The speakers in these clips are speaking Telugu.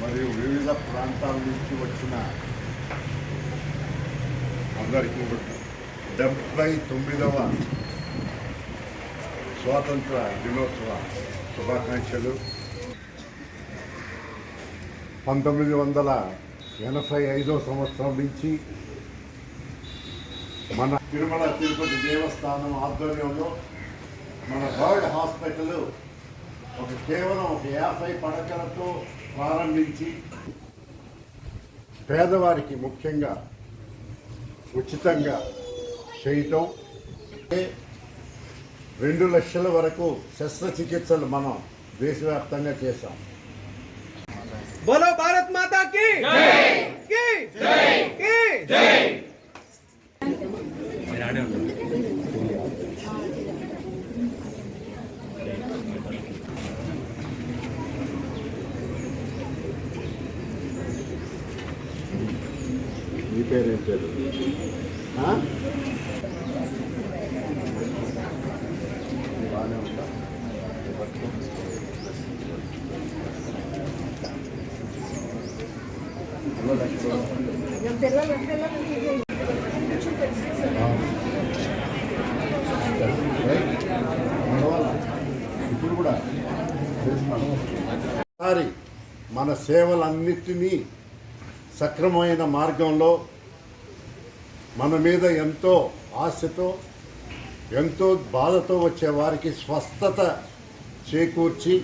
మరియు వివిధ ప్రాంతాల నుంచి వచ్చిన అందరికీ కూడా డెబ్బై తొమ్మిదవ స్వాతంత్ర దినోత్సవ శుభాకాంక్షలు. పంతొమ్మిది వందల ఎనభై ఐదో సంవత్సరం నుంచి మన తిరుమల తిరుపతి దేవస్థానం ఆధ్వర్యంలో మన బర్డ్ హాస్పిటల్ ఒక కేవలం ఒక యాభై పడకలతో ప్రారంభించి పేదవారికి ముఖ్యంగా ఉచితంగా చేయటం. రెండు లక్షల వరకు శస్త్రచికిత్సలు మనం దేశవ్యాప్తంగా చేశాం. భారత్ మాతాకి పేరు పేరేం పేరు బాగానే ఉందా ఇప్పుడు కూడా ఒకసారి మన సేవలన్నిటినీ సక్రమమైన మార్గంలో మన మీద ఎంతో ఆశతో ఎంతో బాధతో వచ్చే వారికి స్వస్థత చేకూర్చి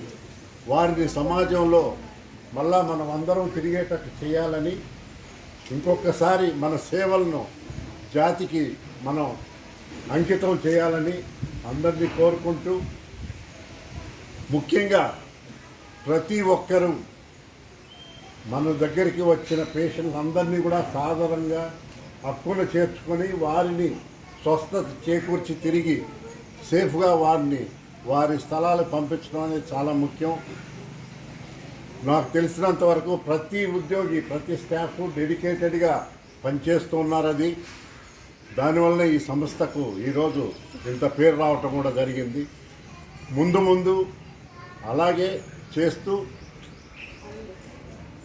వారిని సమాజంలో మళ్ళా మనం అందరం తిరిగేటట్టు చేయాలని ఇంకొకసారి మన సేవలను జాతికి మనం అంకితం చేయాలని అందరినీ కోరుకుంటూ ముఖ్యంగా ప్రతి ఒక్కరూ మన దగ్గరికి వచ్చిన పేషెంట్ అందరినీ కూడా సాధారణంగా అప్పులు చేర్చుకొని వారిని స్వస్థత చేకూర్చి తిరిగి సేఫ్గా వారిని వారి స్థలాలు పంపించడం అనేది చాలా ముఖ్యం. నాకు తెలిసినంత వరకు ప్రతి ఉద్యోగి ప్రతి స్టాఫ్ డెడికేటెడ్గా పనిచేస్తూ ఉన్నారు అది. దానివల్ల ఈ సంస్థకు ఈరోజు ఇంత పేరు రావటం కూడా జరిగింది. ముందు ముందు అలాగే చేస్తూ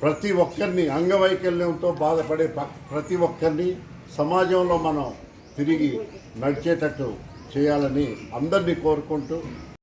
ప్రతి ఒక్కరిని అంగవైకల్యంతో బాధపడే ప్రతి ఒక్కరిని సమాజంలో మనం తిరిగి నడిచేటట్టు చేయాలని అందరినీ కోరుకుంటూ